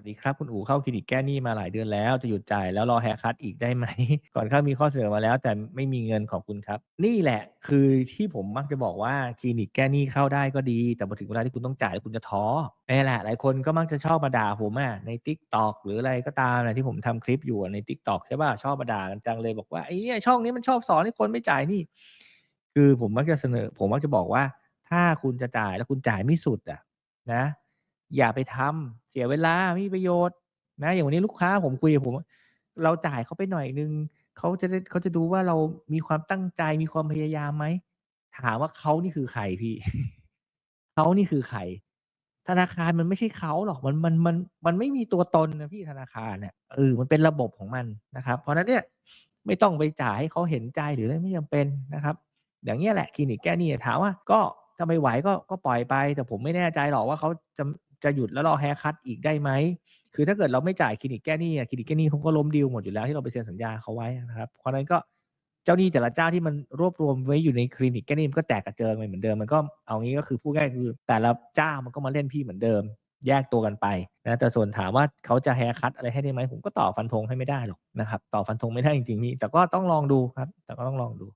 วัสดีครับ คุณอู๋เข้าคลินิกแก้หนี้มาหลายเดือนแล้วจะหยุดจ่ายแล้วรอ haircut อีกได้ไหม ก่อนเข้ามีข้อเสนอมาแล้ว แต่ไม่มีเงินขอบคุณครับ นี่แหละคือที่ผมมักจะบอกว่าคลินิกแก้หนี้เข้าได้ก็ดี แต่พอถึงเวลาที่คุณต้องจ่ายแล้วคุณจะท้อนี่แหละ หลายคนก็มักจะชอบมาด่าผมอะใน TikTok หรืออะไรก็ตามอะที่ผมทำคลิปอยู่ใน TikTok ใช่ป่าชอบมาด่ากันจังเลยบอกว่า"ไอ้ช่องนี้มันชอบสอนให้คนไม่จ่ายนี้"คือผมมักจะเสนอ ผมมักจะบอกว่า ถ้าคุณจะจ่ายแล้วคุณจ่ายไม่สุดอะนะ อย่าไปทำเสียเวลาไม่มีประโยชน์ นะ อย่างวันนี้ลูกค้าผมคุยกับผม เราจ่ายเขาไปหน่อยนึงเขาจะเขาจะดูว่าเรามีความตั้งใจมีความพยายามไหมถามว่าเขานี่คือใครพี่เขานี่คือใครธนาคารมันไม่ใช่เขาหรอกมันมันมันมันไม่มีตัวตนนะพี่ธนาคารน่ะเออมันเป็นระบบของมันนะครับ เพราะนั้นเนี่ยไม่ต้องไปจ่ายให้เขาเห็นใจหรืออะไรไม่จำเป็นนะครับ อย่างเงี้ยแหละคลินิกแก้หนี้ถามว่าก็ ถ้าไม่ไหวก็ก็ปล่อยไป แต่ผมไม่แน่ใจหรอกว่าเขาจะจะหยุดแล้วรอ haircut อีกได้ไหมคือถ้าเกิดเราไม่จ่ายคลินิกแก้หนี้คลินิกแก้หนี้เขาก็ล้มดีลหมดอยู่แล้วที่เราไปเซ็นสัญญาเขาไว้นะครับเพราะนั้นก็เจ้าหนี้แต่ละเจ้าที่มันรวบรวมไว้อยู่ในคลินิกแก้หนี้มันก็แตกกระเจิงไปเหมือนเดิมมันก็เอางี้ก็คือพูดง่ายคือ แต่ละเจ้ามันก็มาเล่นพี่เหมือนเดิม แยกตัวกันไปนะแต่ส่วนถามว่าเขาจะ haircut อะไรให้ได้ไหมผมก็ตอบฟันธงให้ไม่ได้หรอกนะครับตอบฟันธงไม่ได้จริงๆพี่แต่ก็ต้องลองดูครับ แต่ก็ต้องลองดู